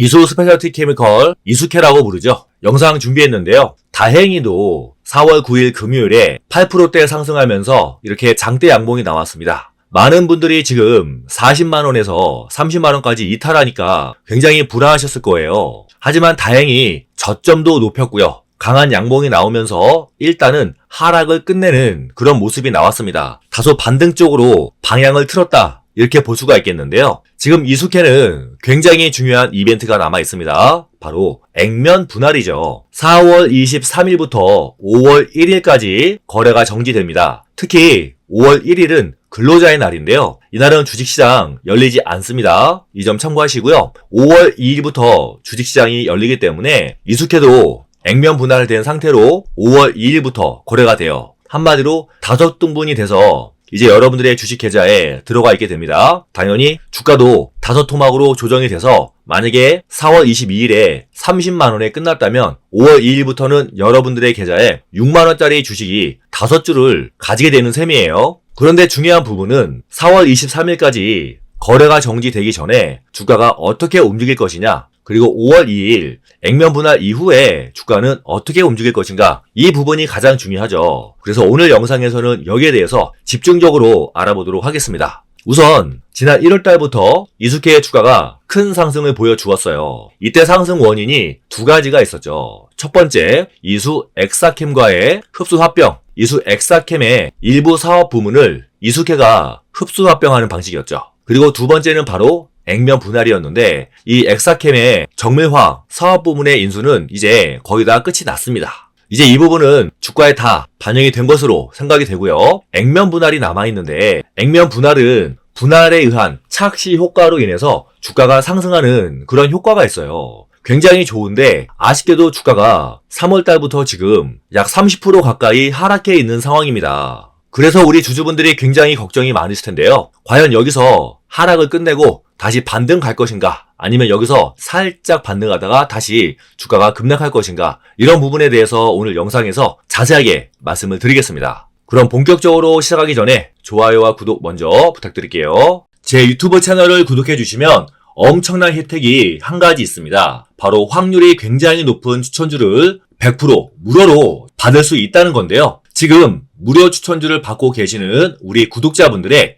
이수 스페셜티 케미컬 이수케라고 부르죠. 영상 준비했는데요. 다행히도 4월 9일 금요일에 8%대 상승하면서 이렇게 장대 양봉이 나왔습니다. 많은 분들이 지금 40만원에서 30만원까지 이탈하니까 굉장히 불안하셨을 거예요. 하지만 다행히 저점도 높였고요. 강한 양봉이 나오면서 일단은 하락을 끝내는 그런 모습이 나왔습니다. 다소 반등적으로 방향을 틀었다. 이렇게 볼 수가 있겠는데요. 지금 이수케는 굉장히 중요한 이벤트가 남아 있습니다. 바로 액면 분할이죠. 4월 23일부터 5월 1일까지 거래가 정지됩니다. 특히 5월 1일은 근로자의 날인데요. 이날은 주식시장 열리지 않습니다. 이 점 참고하시고요. 5월 2일부터 주식시장이 열리기 때문에 이수케도 액면 분할된 상태로 5월 2일부터 거래가 돼요. 한마디로 다섯 등분이 돼서 이제 여러분들의 주식 계좌에 들어가 있게 됩니다. 당연히 주가도 다섯 토막으로 조정이 돼서 만약에 4월 22일에 30만 원에 끝났다면 5월 2일부터는 여러분들의 계좌에 6만 원짜리 주식이 다섯 주를 가지게 되는 셈이에요. 그런데 중요한 부분은 4월 23일까지 거래가 정지되기 전에 주가가 어떻게 움직일 것이냐 그리고 5월 2일 액면 분할 이후에 주가는 어떻게 움직일 것인가 이 부분이 가장 중요하죠. 그래서 오늘 영상에서는 여기에 대해서 집중적으로 알아보도록 하겠습니다. 우선 지난 1월 달부터 이수케의 주가가 큰 상승을 보여주었어요. 이때 상승 원인이 두 가지가 있었죠. 첫 번째, 이수 엑사캠과의 흡수 합병, 이수 엑사캠의 일부 사업 부문을 이수케가 흡수 합병하는 방식이었죠. 그리고 두 번째는 바로 액면 분할이었는데 이 엑사캠의 정밀화 사업 부문의 인수는 이제 거의 다 끝이 났습니다. 이제 이 부분은 주가에 다 반영이 된 것으로 생각이 되고요. 액면 분할이 남아있는데 액면 분할은 분할에 의한 착시 효과로 인해서 주가가 상승하는 그런 효과가 있어요. 굉장히 좋은데 아쉽게도 주가가 3월 달부터 지금 약 30% 가까이 하락해 있는 상황입니다. 그래서 우리 주주분들이 굉장히 걱정이 많으실 텐데요. 과연 여기서 하락을 끝내고 다시 반등 갈 것인가? 아니면 여기서 살짝 반등하다가 다시 주가가 급락할 것인가? 이런 부분에 대해서 오늘 영상에서 자세하게 말씀을 드리겠습니다. 그럼 본격적으로 시작하기 전에 좋아요와 구독 먼저 부탁드릴게요. 제 유튜브 채널을 구독해 주시면 엄청난 혜택이 한 가지 있습니다. 바로 확률이 굉장히 높은 추천주를 100% 무료로 받을 수 있다는 건데요. 지금 무료 추천주를 받고 계시는 우리 구독자분들의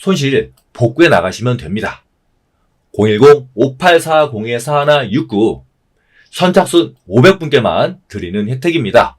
손실 복구해 나가시면 됩니다. 010-5840-4169 선착순 500분께만 드리는 혜택입니다.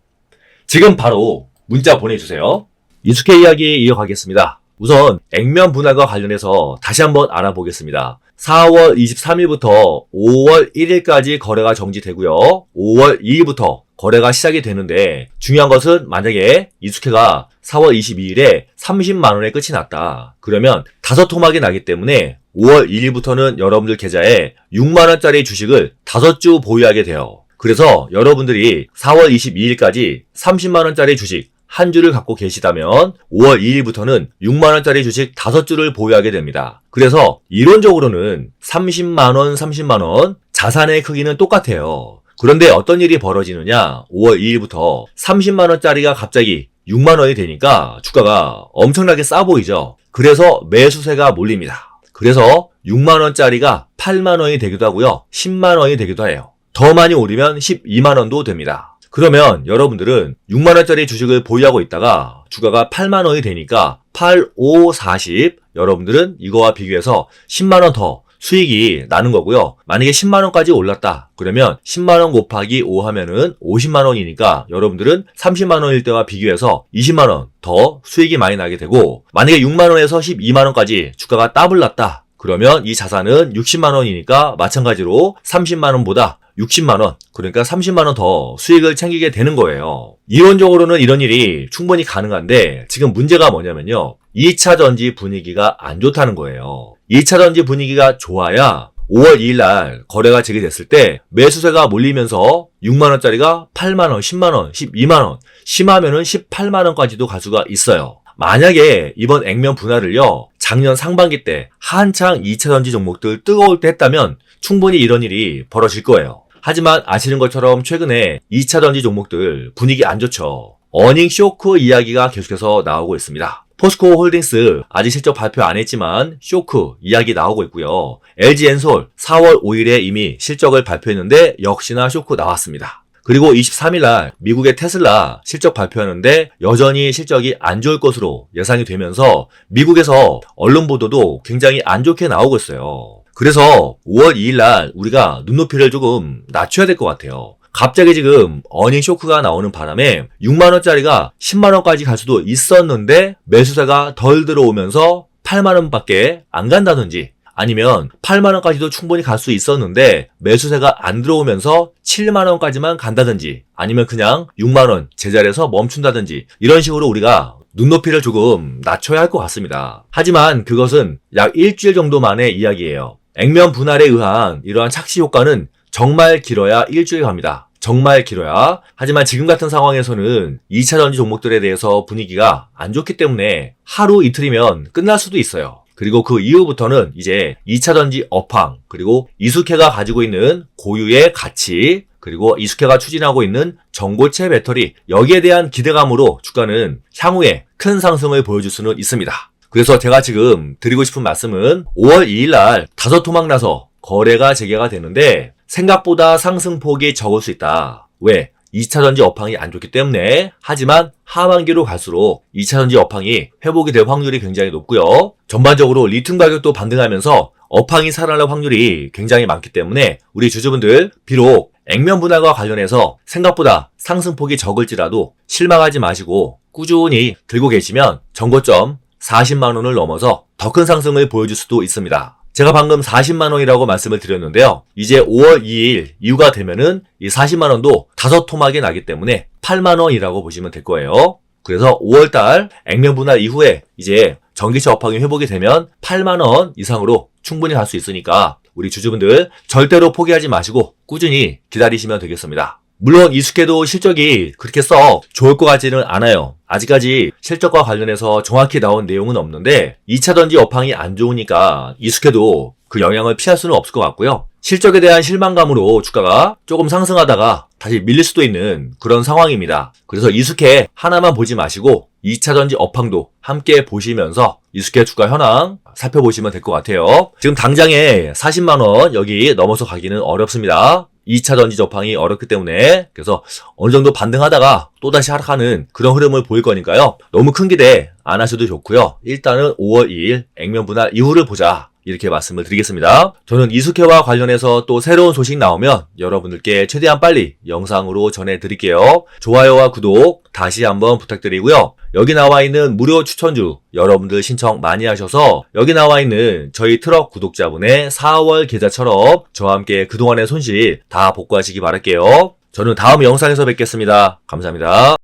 지금 바로 문자 보내주세요. 이숙해 이야기 이어가겠습니다. 우선 액면 분할과 관련해서 다시 한번 알아보겠습니다. 4월 23일부터 5월 1일까지 거래가 정지되고요. 5월 2일부터 거래가 시작이 되는데 중요한 것은 만약에 이숙해가 4월 22일에 30만 원에 끝이 났다. 그러면 다섯 토막이 나기 때문에 5월 1일부터는 여러분들 계좌에 6만 원짜리 주식을 다섯 주 보유하게 돼요. 그래서 여러분들이 4월 22일까지 30만 원짜리 주식 한 주를 갖고 계시다면 5월 2일부터는 6만 원짜리 주식 다섯 주를 보유하게 됩니다. 그래서 이론적으로는 30만 원, 30만 원 자산의 크기는 똑같아요. 그런데 어떤 일이 벌어지느냐? 5월 2일부터 30만 원짜리가 갑자기 6만 원이 되니까 주가가 엄청나게 싸 보이죠. 그래서 매수세가 몰립니다. 그래서 6만 원짜리가 8만 원이 되기도 하고요. 10만 원이 되기도 해요. 더 많이 오르면 12만 원도 됩니다. 그러면 여러분들은 6만 원짜리 주식을 보유하고 있다가 주가가 8만 원이 되니까 8, 5, 40 여러분들은 이거와 비교해서 10만 원 더 수익이 나는 거고요. 만약에 10만 원까지 올랐다. 그러면 10만 원 곱하기 5 하면은 50만 원이니까 여러분들은 30만 원일 때와 비교해서 20만 원 더 수익이 많이 나게 되고 만약에 6만 원에서 12만 원까지 주가가 더블 났다. 그러면 이 자산은 60만 원이니까 마찬가지로 30만 원보다 60만 원, 그러니까 30만 원 더 수익을 챙기게 되는 거예요. 이론적으로는 이런 일이 충분히 가능한데 지금 문제가 뭐냐면요. 2차 전지 분위기가 안 좋다는 거예요. 2차 전지 분위기가 좋아야 5월 2일 날 거래가 재개됐을 때 매수세가 몰리면서 6만 원짜리가 8만 원, 10만 원, 12만 원, 심하면은 18만 원까지도 갈 수가 있어요. 만약에 이번 액면 분할을요, 작년 상반기 때 한창 2차 전지 종목들 뜨거울 때 했다면 충분히 이런 일이 벌어질 거예요. 하지만 아시는 것처럼 최근에 2차 전지 종목들 분위기 안 좋죠. 어닝 쇼크 이야기가 계속해서 나오고 있습니다. 포스코 홀딩스 아직 실적 발표 안 했지만 쇼크 이야기 나오고 있고요. LG 엔솔 4월 5일에 이미 실적을 발표했는데 역시나 쇼크 나왔습니다. 그리고 23일 날 미국의 테슬라 실적 발표하는데 여전히 실적이 안 좋을 것으로 예상이 되면서 미국에서 언론 보도도 굉장히 안 좋게 나오고 있어요. 그래서 5월 2일 날 우리가 눈높이를 조금 낮춰야 될 것 같아요. 갑자기 지금 어닝 쇼크가 나오는 바람에 6만원짜리가 10만원까지 갈 수도 있었는데 매수세가 덜 들어오면서 8만원밖에 안 간다든지 아니면 8만원까지도 충분히 갈 수 있었는데 매수세가 안 들어오면서 7만원까지만 간다든지 아니면 그냥 6만원 제자리에서 멈춘다든지 이런 식으로 우리가 눈높이를 조금 낮춰야 할 것 같습니다. 하지만 그것은 약 일주일 정도 만의 이야기예요. 액면 분할에 의한 이러한 착시 효과는 정말 길어야 일주일 갑니다. 정말 길어야. 하지만 지금 같은 상황에서는 2차 전지 종목들에 대해서 분위기가 안 좋기 때문에 하루 이틀이면 끝날 수도 있어요. 그리고 그 이후부터는 이제 2차 전지 업황, 그리고 이숙해가 가지고 있는 고유의 가치, 그리고 이숙해가 추진하고 있는 전고체 배터리, 여기에 대한 기대감으로 주가는 향후에 큰 상승을 보여줄 수는 있습니다. 그래서 제가 지금 드리고 싶은 말씀은 5월 2일 날 다섯 토막 나서 거래가 재개가 되는데 생각보다 상승폭이 적을 수 있다. 왜? 2차 전지 업황이 안 좋기 때문에 하지만 하반기로 갈수록 2차 전지 업황이 회복이 될 확률이 굉장히 높고요. 전반적으로 리튬 가격도 반등하면서 업황이 살아날 확률이 굉장히 많기 때문에 우리 주주분들 비록 액면 분할과 관련해서 생각보다 상승폭이 적을지라도 실망하지 마시고 꾸준히 들고 계시면 정고점 40만 원을 넘어서 더 큰 상승을 보여줄 수도 있습니다. 제가 방금 40만 원이라고 말씀을 드렸는데요. 이제 5월 2일 이후가 되면은 이 40만 원도 다섯 토막이 나기 때문에 8만 원이라고 보시면 될 거예요. 그래서 5월 달 액면 분할 이후에 이제 전기차 업황이 회복이 되면 8만 원 이상으로 충분히 갈 수 있으니까 우리 주주분들 절대로 포기하지 마시고 꾸준히 기다리시면 되겠습니다. 물론 이숙해도 실적이 그렇게 썩 좋을 것 같지는 않아요. 아직까지 실적과 관련해서 정확히 나온 내용은 없는데 2차 전지 업황이 안 좋으니까 이숙해도 그 영향을 피할 수는 없을 것 같고요. 실적에 대한 실망감으로 주가가 조금 상승하다가 다시 밀릴 수도 있는 그런 상황입니다. 그래서 이숙해 하나만 보지 마시고 2차 전지 업황도 함께 보시면서 이숙해 주가 현황 살펴보시면 될 것 같아요. 지금 당장에 40만원 여기 넘어서 가기는 어렵습니다. 2차 전지 접항이 어렵기 때문에 그래서 어느 정도 반등하다가 또다시 하락하는 그런 흐름을 보일 거니까요. 너무 큰 기대 안 하셔도 좋고요. 일단은 5월 2일 액면 분할 이후를 보자. 이렇게 말씀을 드리겠습니다. 저는 이숙회와 관련해서 또 새로운 소식 나오면 여러분들께 최대한 빨리 영상으로 전해드릴게요. 좋아요와 구독 다시 한번 부탁드리고요. 여기 나와 있는 무료 추천주 여러분들 신청 많이 하셔서 여기 나와 있는 저희 트럭 구독자분의 4월 계좌처럼 저와 함께 그동안의 손실 다 복구하시기 바랄게요. 저는 다음 영상에서 뵙겠습니다. 감사합니다.